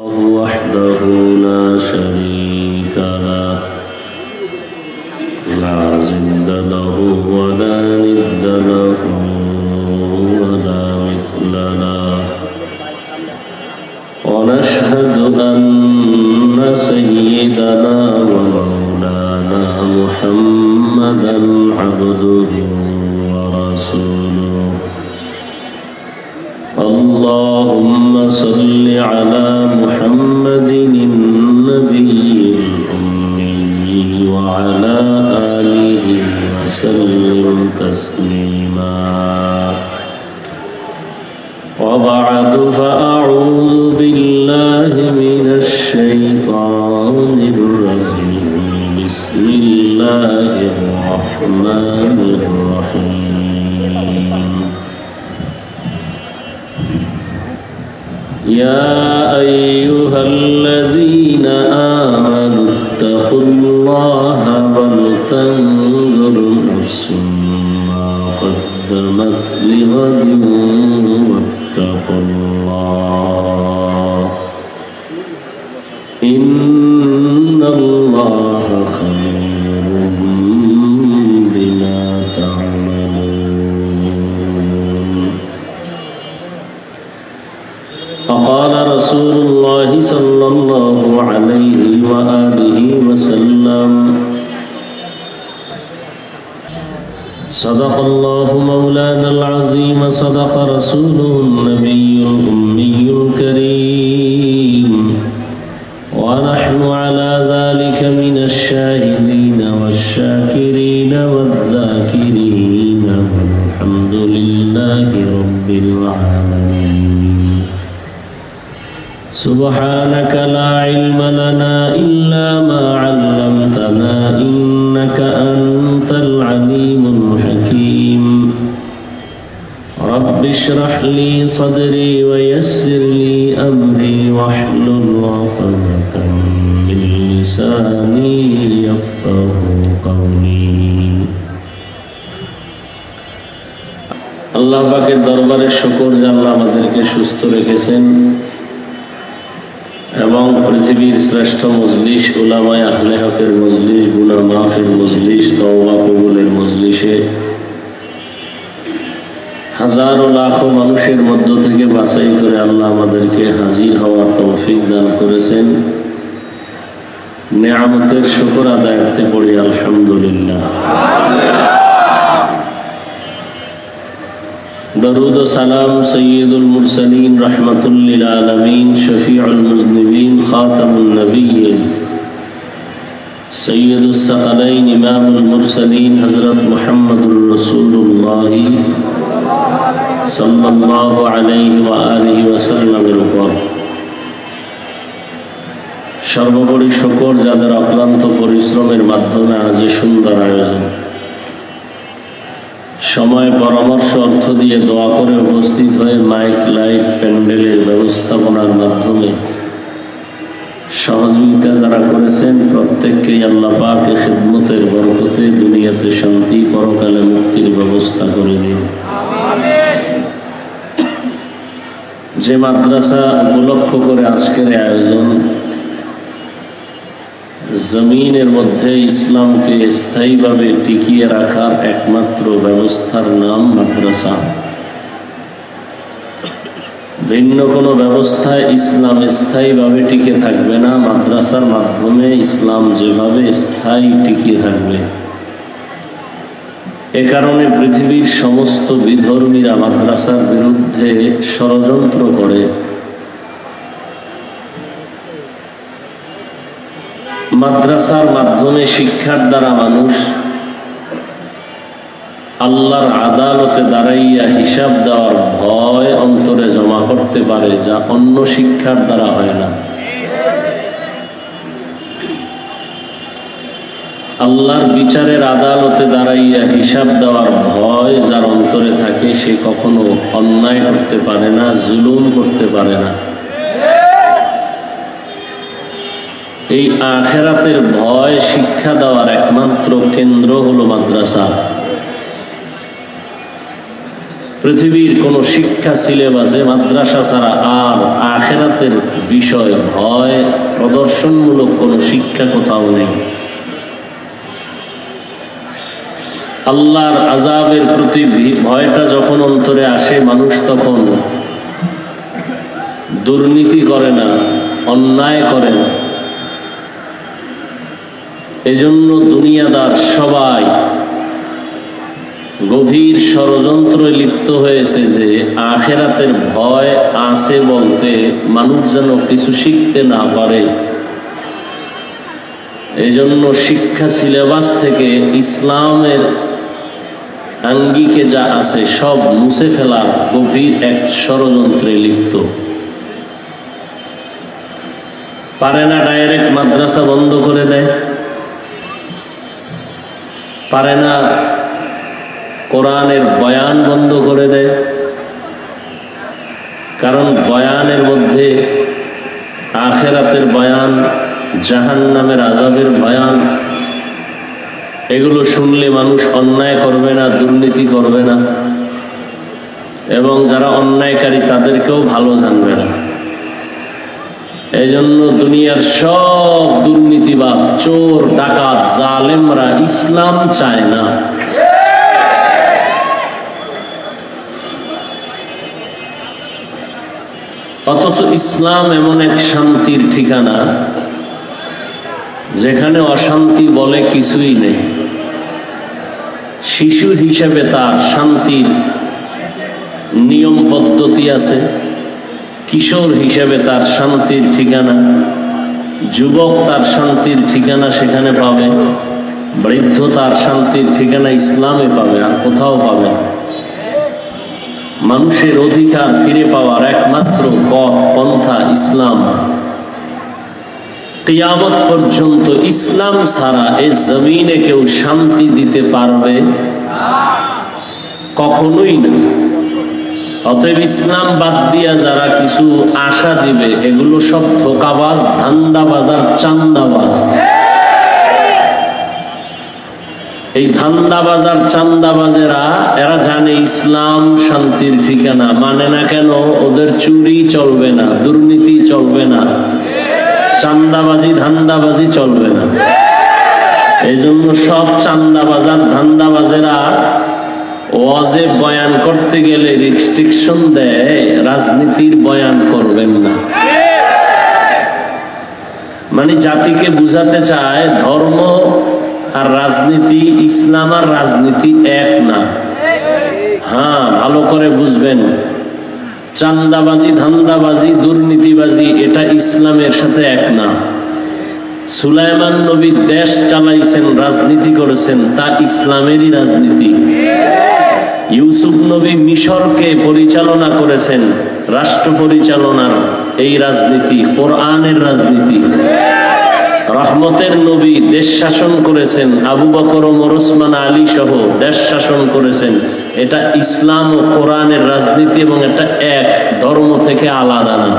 وحده لا شريك له لا زند له ولا ند له ولا مثل له. ونشهد أن وسلم تسليما. وبعد فأعوذ بالله من الشيطان الرجيم. بسم الله الرحمن الرحيم. يا أيها الذين آمنوا اتقوا الله ولتنظر نفس ما قدمت لغد واتقوا صدق الله مولانا العظيم صدق رسوله النبي الأمي الكريم. ونحن على ذلك من الشاهدين والشاكرين والذاكرين والحمد لله رب العالمين. سبحانك لا علم لنا إلا رب اشرح لي صدري ويسر لي أمري واحلل عقدة من لساني يفقه قولي আল্লাহ পাকের দরবারে শুকর যে আল্লাহ আমাদেরকে সুস্থ রেখেছেন এবং পৃথিবীর শ্রেষ্ঠ মজলিস উলামায় আহলে হকের মজলিস গুনা মাহফিল মজলিস দওয়া কবুলের মজলিসে হাজারো লাখো মানুষের মধ্য থেকে বাছাই করে আল্লাহ আমাদেরকে হাজির হওয়ার তৌফিক দান করেছেন নেয়ামতের শুকর আদায়তে পড়ি আলহামদুলিল্লাহ درود و سلام سید المرسلین رحمت للعالمین شفیع المذنبین خاتم النبیین سید الثقلین امام المرسلین حضرت محمد الرسول اللہ সর্বোপরি শকর যাদের অক্লান্ত পরিশ্রমের মাধ্যমে আজ সুন্দর আয়োজন। সময় পরামর্শ অর্থ দিয়ে দোয়া করে উপস্থিত হয়ে মাইক, লাইট, প্যান্ডেলের ব্যবস্থাপনার মাধ্যমে সহযোগিতা যারা করেছেন প্রত্যেককে আল্লাপাকে খেদমতের বরকতে দুনিয়াতে শান্তি, পরকালে মুক্তির ব্যবস্থা করে দিন। যে মাদ্রাসা উপলক্ষ করে আজকের আয়োজন, জমিনের মধ্যে ইসলামকে স্থায়ীভাবে টিকিয়ে রাখার একমাত্র ব্যবস্থার নাম মাদ্রাসা। ভিন্ন কোনো ব্যবস্থায় ইসলাম স্থায়ীভাবে টিকে থাকবে না, মাদ্রাসার মাধ্যমে ইসলাম যেভাবে স্থায়ী টিকিয়ে থাকবে। এ কারণে পৃথিবীর সমস্ত বিধর্মীরা মাদ্রাসার বিরুদ্ধে ষড়যন্ত্র করে। মাদ্রাসার মাধ্যমে শিক্ষার দ্বারা মানুষ আল্লাহর আদালতে দাঁড়াইয়া হিসাব দেওয়ার ভয় অন্তরে জমা করতে পারে, যা অন্য শিক্ষার দ্বারা হয় না। আল্লাহর বিচারের আদালতে দাঁড়াইয়া হিসাব দেওয়ার ভয় যার অন্তরে থাকে, সে কখনো অন্যায় করতে পারে না, জুলুম করতে পারে না। এই আখেরাতের ভয় শিক্ষা দেওয়ার একমাত্র কেন্দ্র হলো মাদ্রাসা। পৃথিবীর কোনো শিক্ষা সিলেবাসে মাদ্রাসা ছাড়া আর আখেরাতের বিষয় ভয় প্রদর্শনমূলক কোনো শিক্ষা কোথাও নেই। আল্লাহর আজাবের প্রতি ভয়টা যখন অন্তরে আসে, মানুষ তখন দুর্নীতি করে না, অন্যায় করে না। এজন্য দুনিয়াদার সবাই গভীর ষড়যন্ত্রে লিপ্ত হয়েছে যে আখেরাতের ভয় আছে বলতে মানুষ যেন কিছু শিখতে না পারে। এজন্য শিক্ষা সিলেবাস থেকে ইসলামের আঙ্গিকে যা আছে সব মুছে ফেলার গভীর এক ষড়যন্ত্রে লিপ্ত। পারে না ডাইরেক্ট মাদ্রাসা বন্ধ করে দেয়। পারে না কোরআনের বয়ান বন্ধ করে দেয়। কারণ বয়ানের মধ্যে আখেরাতের বয়ান জাহান নামের আজাবের বয়ান এগুলো শুনলে মানুষ অন্যায় করবে না, দুর্নীতি করবে না। এবং যারা অন্যায়কারী তাদেরকেও ভালো জানবে না। এই জন্য দুনিয়ার সব দুর্নীতিবাদ, চোর, ডাকাত, জালেমরা ইসলাম চায় না। অথচ ইসলাম এমন এক শান্তির ঠিকানা, যেখানে অশান্তি বলে কিছুই নেই। শিশু হিসেবে তার শান্তির নিয়ম পদ্ধতি আছে। কিশোর হিসেবে তার শান্তির ঠিকানা। যুবক তার শান্তির ঠিকানা সেখানে পাবে। বৃদ্ধ তার শান্তির ঠিকানা ইসলামে পাবে আর কোথাও পাবে মানুষের অধিকার ফিরে পাওয়ার একমাত্র পথ, পন্থা ইসলাম। কিয়ামত পর্যন্ত ইসলাম ছাড়া এ জমিনে কেউ শান্তি দিতে পারবে? কখনোই না। অতএব ইসলাম বাদ দিয়া যারা কিছু আশা দিবে, এগুলো সব ধোকাবাজ ধান্দাবাজ আর চান্দাবাজ। এই ধান্দাবাজ আর চান্দাবাজেরা, এরা জানে ইসলাম শান্তির ঠিকানা। মানে না কেন? ওদের চুরি চলবে না, দুর্নীতি চলবে না। চান্দাবাজি, ধান্দাবাজি চলবে না। এই জন্য সব চান্দাবাজার ধান্দাবাজেরা ওয়াজে বয়ান করতে গেলে রেস্ট্রিকশন দেয়, রাজনীতির বয়ান করবেন না। মানে জাতিকে বুঝাতে চায়, ধর্ম আর রাজনীতি, ইসলাম আর রাজনীতি এক না। হ্যাঁ ভালো করে বুঝবেন। চান্দাবাজি, ধান্দাবাজি ইসলামের সাথে এক না। সুলাইমান নবী দেশ চালাইছেন, রাজনীতি করেছেন, তা ইসলামেরই রাজনীতি। ইউসুফ নবী মিশরকে পরিচালনা করেছেন, রাষ্ট্র পরিচালনার এই রাজনীতি, কোরআনের রাজনীতি। রহমতের নবী দেশ শাসন করেছেন, আবু বকর ওমর, ওসমান আলী সহ দেশ শাসন করেছেন। এটা ইসলাম ও কোরআনের রাজনীতি এবং এটা এক, ধর্ম থেকে আলাদা না।